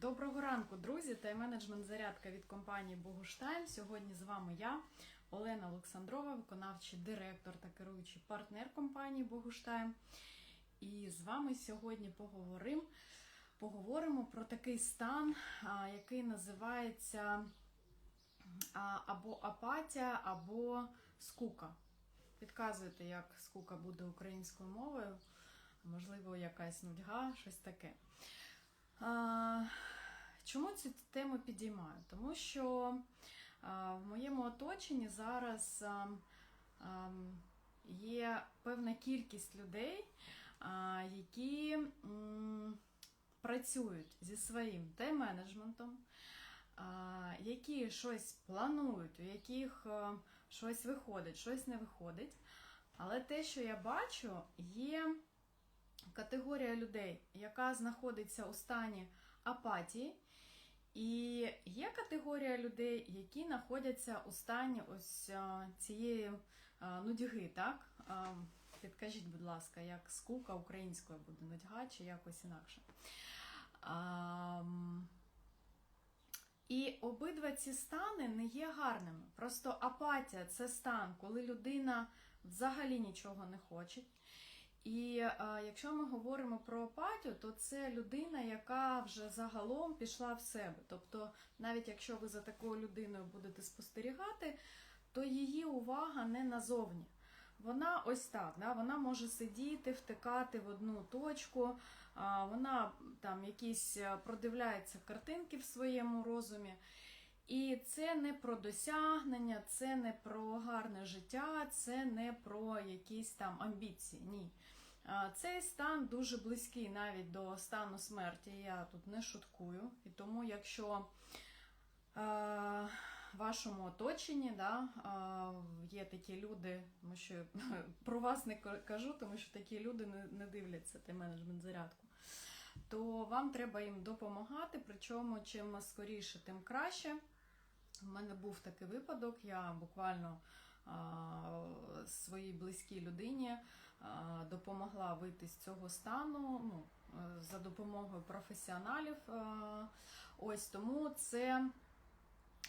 Доброго ранку, друзі! Тайм-менеджмент зарядка від компанії Богуштайм. Сьогодні з вами я, Олена Олександрова, виконавчий директор та керуючий партнер компанії Богуштайм. І з вами сьогодні поговоримо, поговоримо про такий стан, який називається або апатія, або скука. Підказуйте, як скука буде українською мовою, можливо, якась нудьга, щось таке. Чому цю тему підіймаю? Тому що в моєму оточенні зараз а, а, є певна кількість людей, які працюють зі своїм тайм-менеджментом, які щось планують, у яких щось виходить, щось не виходить. Але те, що я бачу, є категорія людей, яка знаходиться у стані апатії, і є категорія людей, які знаходяться у стані ось цієї нудьги, так? Підкажіть, будь ласка, як скука українською буде нудьга чи якось інакше. А, і обидва ці стани не є гарними. Просто апатія це стан, коли людина взагалі нічого не хоче. І а, якщо ми говоримо про апатію, то це людина, яка вже загалом пішла в себе. Тобто, навіть якщо ви за такою людиною будете спостерігати, то її увага не назовні. Вона ось так, да, вона може сидіти, втикати в одну точку, вона там якісь а, продивляється картинки в своєму розумі. І це не про досягнення, це не про гарне життя, це не про якісь там амбіції. Ні. Цей стан дуже близький навіть до стану смерті. Я тут не шуткую. І тому, якщо е, в вашому оточенні да, е, є такі люди, тому що про вас не кажу, тому що такі люди не, дивляться той менеджмент зарядку, то вам треба їм допомагати, причому чим скоріше, тим краще. У мене був такий випадок, я буквально своїй близькій людині допомогла вийти з цього стану ну, е, за допомогою професіоналів. А, ось тому це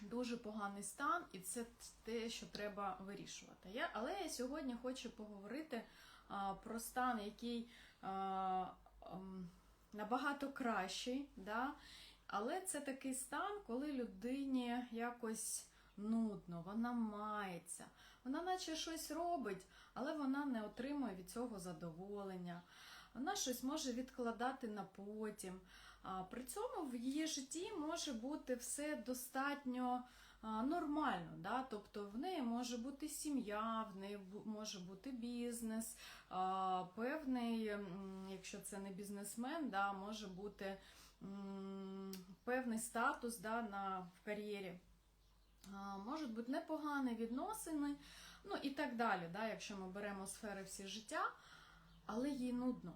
дуже поганий стан, і це те, що треба вирішувати. Я, але я сьогодні хочу поговорити про стан, який ем, набагато кращий. Але це такий стан, коли людині якось нудно, вона мається, вона наче щось робить, але вона не отримує від цього задоволення. Вона щось може відкладати на потім. При цьому в її житті може бути все достатньо нормально. Да? Тобто в неї може бути сім'я, в неї може бути бізнес, певний, якщо це не бізнесмен, да, може бути певний статус да, на, в кар'єрі. Можуть бути непогані відносини, ну і так далі, да, якщо ми беремо сфери всі життя, але їй нудно.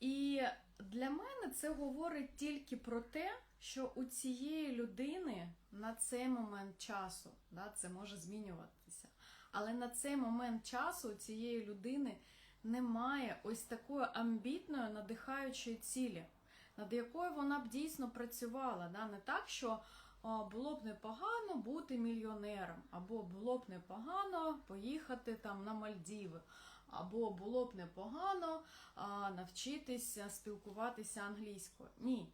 І для мене це говорить тільки про те, що у цієї людини на цей момент часу, да, це може змінюватися, але на цей момент часу у цієї людини немає ось такої амбітної надихаючої цілі, над якою вона б дійсно працювала. Да? Не так, що було б непогано бути мільйонером, або було б непогано поїхати там на Мальдіви, або було б непогано навчитися спілкуватися англійською. Ні.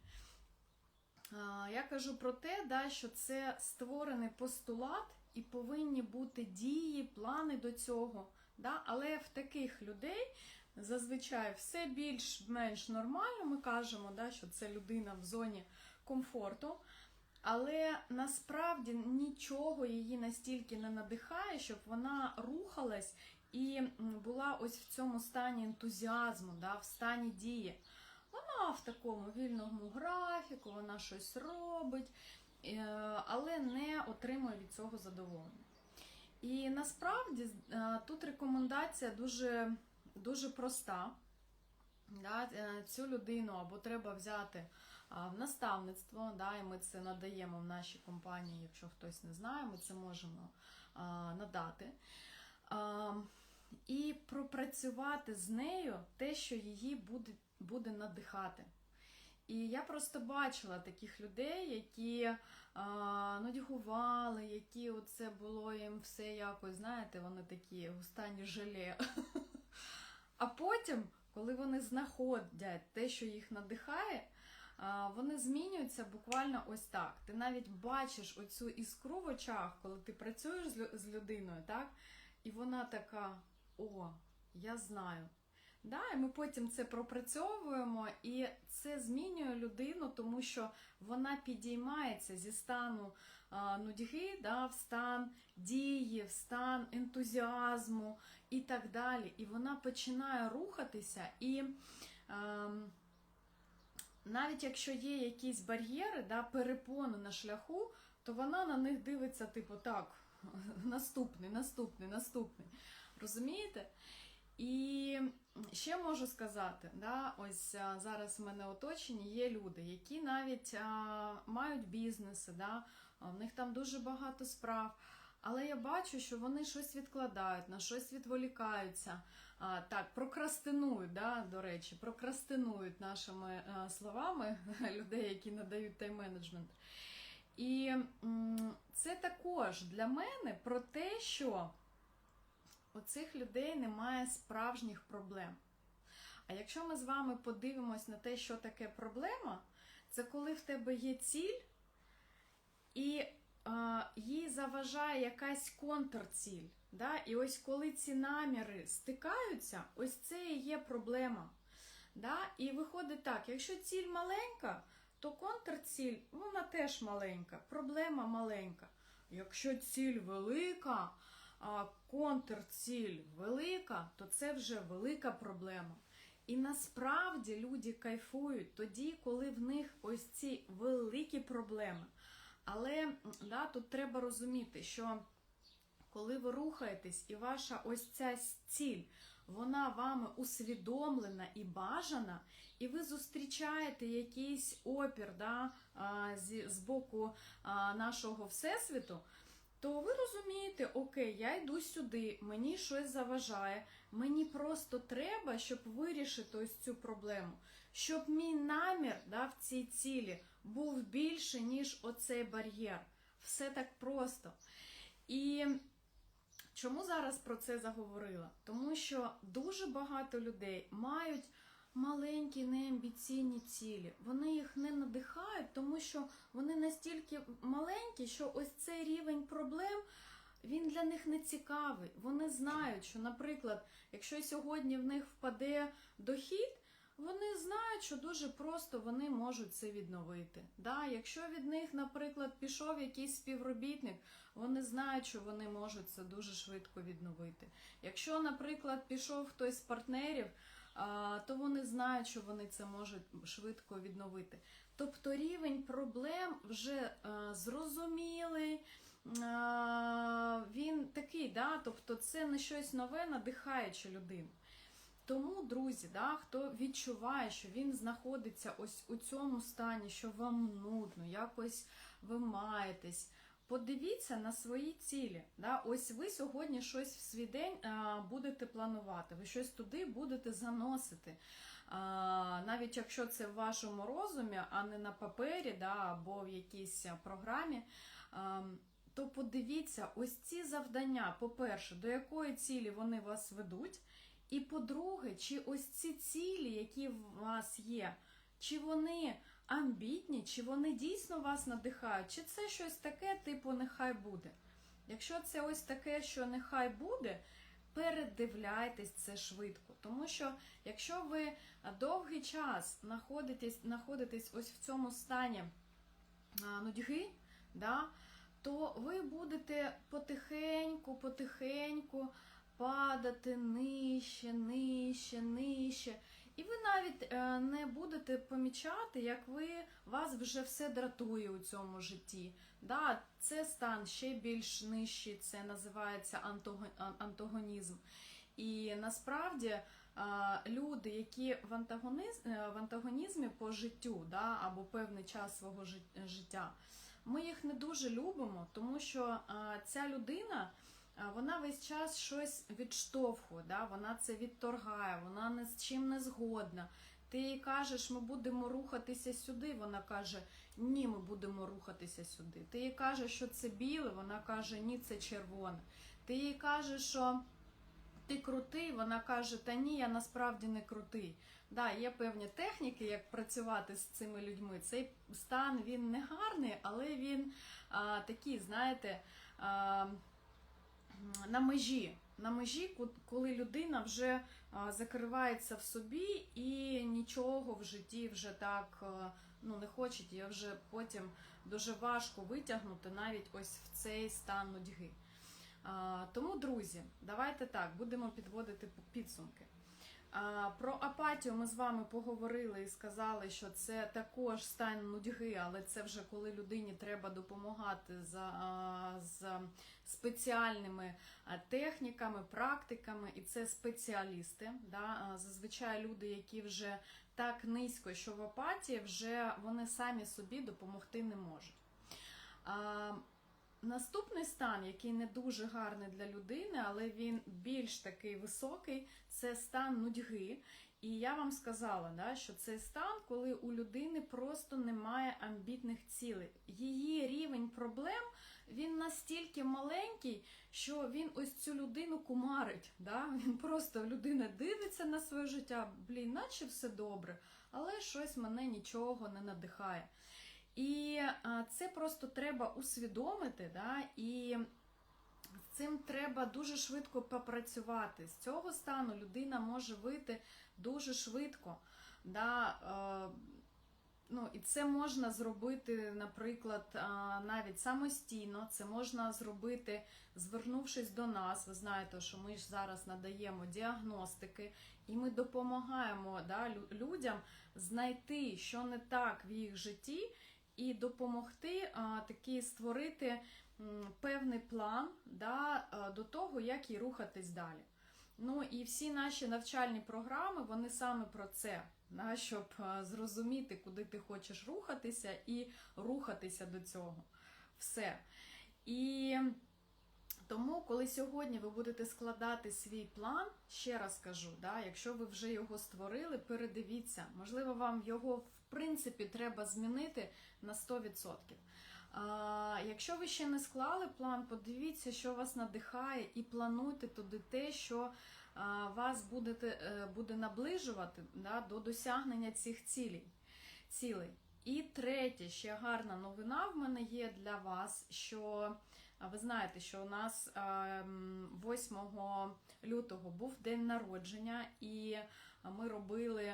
Я кажу про те, да, що це створений постулат і повинні бути дії, плани до цього. Да? Але в таких людей зазвичай все більш-менш нормально. Ми кажемо, да, що це людина в зоні комфорту. Але насправді нічого її настільки не надихає, щоб вона рухалась і була ось в цьому стані ентузіазму, да, в стані дії. Вона в такому вільному графіку, вона щось робить, е, але не отримує від цього задоволення. І насправді е, тут рекомендація дуже, дуже проста. Да, е, цю людину або треба взяти в наставництво, да, і ми це надаємо в нашій компанії, якщо хтось не знає, ми це можемо надати. І пропрацювати з нею те, що її буде, буде надихати. І я просто бачила таких людей, які а, нудьгували, які оце було їм все якось, знаєте, вони такі у стані желе. А потім, коли вони знаходять те, що їх надихає, вони змінюються буквально ось так. Ти навіть бачиш оцю іскру в очах, коли ти працюєш з лю- з людиною, так? І вона така: о, я знаю. Да, і ми потім це пропрацьовуємо, і це змінює людину, тому що вона підіймається зі стану а, нудьги да, в стан дії, в стан ентузіазму і так далі. І вона починає рухатися, і ем, навіть якщо є якісь бар'єри, да, перепони на шляху, то вона на них дивиться, типу, так, наступний, наступний, наступний. Розумієте? І ще можу сказати, да, ось зараз в мене оточені є люди, які навіть а, мають бізнеси, да, в них там дуже багато справ. Але я бачу, що вони щось відкладають, на щось відволікаються. А, так, прокрастинують, да, до речі, прокрастинують нашими а, словами людей, які надають тайм-менеджмент. І м, це також для мене про те, що у цих людей немає справжніх проблем. А якщо ми з вами подивимось на те, що таке проблема, це коли в тебе є ціль, і е, їй заважає якась контрціль. Да? І ось коли ці наміри стикаються, ось це і є проблема. Да? І виходить так, якщо ціль маленька, то контрціль вона теж маленька, проблема маленька. Якщо ціль велика, контрціль велика, то це вже велика проблема. І насправді люди кайфують тоді, коли в них ось ці великі проблеми. Але да, тут треба розуміти, що коли ви рухаєтесь і ваша ось ця ціль, вона вами усвідомлена і бажана, і ви зустрічаєте якийсь опір да, з боку нашого всесвіту, то ви розумієте, окей, я йду сюди, мені щось заважає, мені просто треба, щоб вирішити ось цю проблему, щоб мій намір да, в цій цілі був більше, ніж оцей бар'єр. Все так просто. І чому зараз про це заговорила? Тому що дуже багато людей мають маленькі неамбіційні цілі. Вони їх не надихають, тому що вони настільки маленькі, що ось цей рівень проблем. Він для них не цікавий. Вони знають, що, наприклад, якщо сьогодні в них впаде дохід, вони знають, що дуже просто вони можуть це відновити. Да? Якщо від них, наприклад, пішов якийсь співробітник, вони знають, що вони можуть це дуже швидко відновити. Якщо, наприклад, пішов хтось з партнерів, то вони знають, що вони це можуть швидко відновити. Тобто рівень проблем вже е, зрозумілий, е, він такий, да? тобто це не щось нове, надихаюче людину. Тому, друзі, да, хто відчуває, що він знаходиться ось у цьому стані, що вам нудно, якось ви маєтесь, подивіться на свої цілі. Да? Ось ви сьогодні щось в свій день будете планувати, ви щось туди будете заносити. Навіть якщо це в вашому розумі, а не на папері, да, або в якійсь програмі. То подивіться, ось ці завдання, по-перше, до якої цілі вони вас ведуть. І по-друге, чи ось ці цілі, які в вас є, чи вони амбітні, чи вони дійсно вас надихають, чи це щось таке, типу, нехай буде. Якщо це ось таке, що нехай буде, передивляйтесь це швидко. Тому що якщо ви довгий час знаходитесь, знаходитесь ось в цьому стані нудьги, да, то ви будете потихеньку, потихеньку падати нижче, нижче, нижче. І ви навіть е, не будете помічати, як ви вас вже все дратує у цьому житті. Да, Це стан ще більш нижчий, це називається антагонізм. І насправді е, люди, які е, в антагонізмі по життю, да, або певний час свого життя, ми їх не дуже любимо, тому що ця людина. А Вона весь час щось відштовхує, да? вона це відторгає, вона ні з чим не згодна. Ти їй кажеш, ми будемо рухатися сюди. Вона каже, ні, ми будемо рухатися сюди. Ти їй кажеш, що це біле, вона каже, ні, це червоне. Ти їй кажеш, що ти крутий, вона каже, та ні, я насправді не крутий. Да, є певні техніки, як працювати з цими людьми. Цей стан він не гарний, але він а, такий, знаєте, а, на межі. На межі, коли людина вже закривається в собі і нічого в житті вже так ну, не хоче, і вже потім дуже важко витягнути навіть ось в цей стан нудьги. Тому, друзі, давайте так, будемо підводити підсумки. Про апатію ми з вами поговорили і сказали, що це також стан нудьги, але це вже коли людині треба допомагати за, а, з спеціальними техніками, практиками, і це спеціалісти. Да? Зазвичай люди, які вже так низько, що в апатії, вже вони самі собі допомогти не можуть. Наступний стан, який не дуже гарний для людини, але він більш такий високий, це стан нудьги. І я вам сказала, да, що це стан, коли у людини просто немає амбітних цілей. Її рівень проблем він настільки маленький, що він ось цю людину кумарить. Да? Він просто людина дивиться на своє життя, блін, наче все добре, але щось мене нічого не надихає. І це просто треба усвідомити, да, і з цим треба дуже швидко попрацювати. З цього стану людина може вийти дуже швидко. Да, е, ну, і це можна зробити, наприклад, навіть самостійно. Це можна зробити, звернувшись до нас. Ви знаєте, що ми ж зараз надаємо діагностики, і ми допомагаємо да, людям знайти, що не так в їх житті і допомогти а, таки створити певний план да, до того, як і рухатись далі. Ну і всі наші навчальні програми, вони саме про це, да, щоб зрозуміти, куди ти хочеш рухатися, і рухатися до цього. Все. І тому, коли сьогодні ви будете складати свій план, ще раз кажу, да, якщо ви вже його створили, передивіться, можливо, вам його принципі треба змінити на 100%. А, якщо ви ще не склали план, подивіться, що вас надихає, і плануйте туди те, що а, вас будете, е, буде наближувати да, до досягнення цих цілей. цілей. І третє, ще гарна новина в мене є для вас, що ви знаєте, що у нас 8 лютого був день народження, і ми робили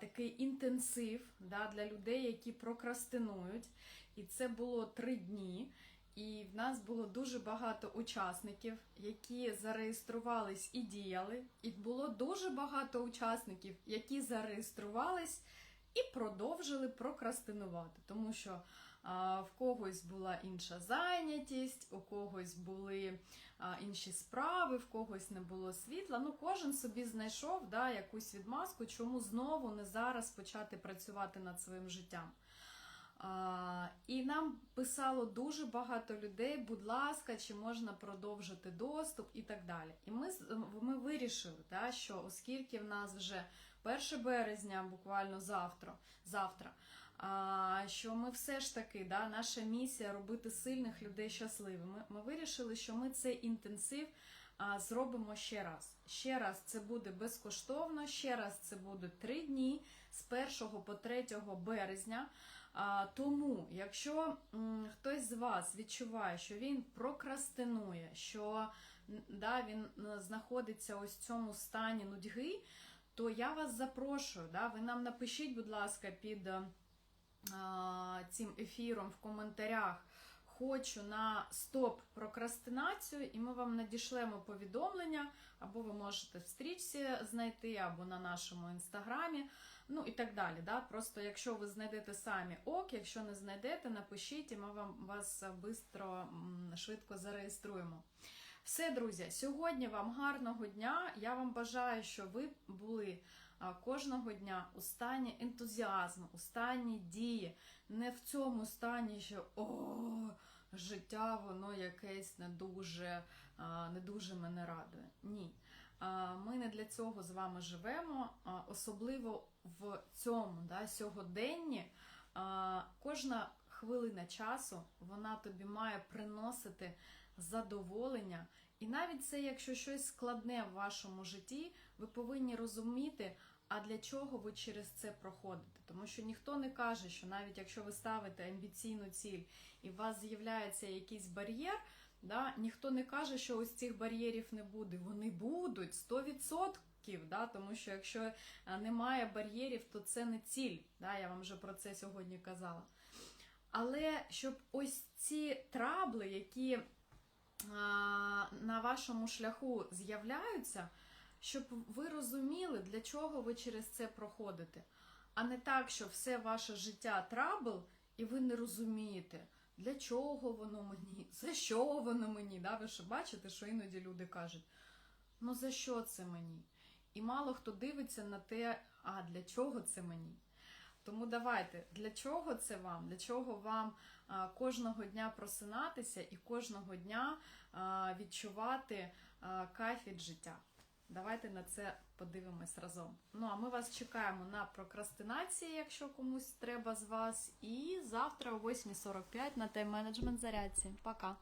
такий інтенсив да, для людей, які прокрастинують. І це було три дні. І в нас було дуже багато учасників, які зареєструвались і діяли. І було дуже багато учасників, які зареєструвались і продовжили прокрастинувати, тому що а, в когось була інша зайнятість, у когось були а, інші справи, в когось не було світла. Ну, кожен собі знайшов да, якусь відмазку, чому знову не зараз почати працювати над своїм життям. А, і нам писало дуже багато людей, будь ласка, чи можна продовжити доступ і так далі. І ми, ми вирішили, да, що оскільки в нас вже 1 березня, буквально завтра, завтра а, що ми все ж таки, да, наша місія робити сильних людей щасливими. Ми вирішили, що ми цей інтенсив зробимо ще раз. Ще раз це буде безкоштовно, ще раз це буде три дні з 1 по 3 березня. Тому, якщо хтось з вас відчуває, що він прокрастинує, що да, він знаходиться ось в цьому стані нудьги, то я вас запрошую. Да, ви нам напишіть, будь ласка, під е, а, цим ефіром в коментарях. Хочу на стоп прокрастинацію, і ми вам надішлемо повідомлення, або ви можете в стрічці знайти, або на нашому інстаграмі, ну і так далі. Да? Просто якщо ви знайдете самі ок, якщо не знайдете, напишіть, і ми вам вас бистро, швидко зареєструємо. Все, друзі, сьогодні вам гарного дня. Я вам бажаю, щоб ви були кожного дня у стані ентузіазму, у стані дії, не в цьому стані, що о, життя воно якесь не дуже, не дуже мене радує. Ні. Ми не для цього з вами живемо, особливо в цьому да, сьогоденні кожна хвилина часу вона тобі має приносити задоволення. І навіть це, якщо щось складне в вашому житті, ви повинні розуміти, а для чого ви через це проходите. Тому що ніхто не каже, що навіть якщо ви ставите амбіційну ціль і у вас з'являється якийсь бар'єр, да, ніхто не каже, що ось цих бар'єрів не буде. Вони будуть 100%. Да, тому що якщо немає бар'єрів, то це не ціль. Да, я вам вже про це сьогодні казала. Але щоб ось ці трабли, які на вашому шляху з'являються, щоб ви розуміли, для чого ви через це проходите. А не так, що все ваше життя трабл, і ви не розумієте, для чого воно мені, за що воно мені. Да? Ви ж бачите, що іноді люди кажуть, ну за що це мені? І мало хто дивиться на те, а для чого це мені. Тому давайте, для чого це вам? Для чого вам кожного дня просинатися і кожного дня відчувати кайф від життя? Давайте на це подивимось разом. Ну а ми вас чекаємо на прокрастинації, якщо комусь треба з вас. І завтра о 8.45 на тайм-менеджмент зарядці. Пока!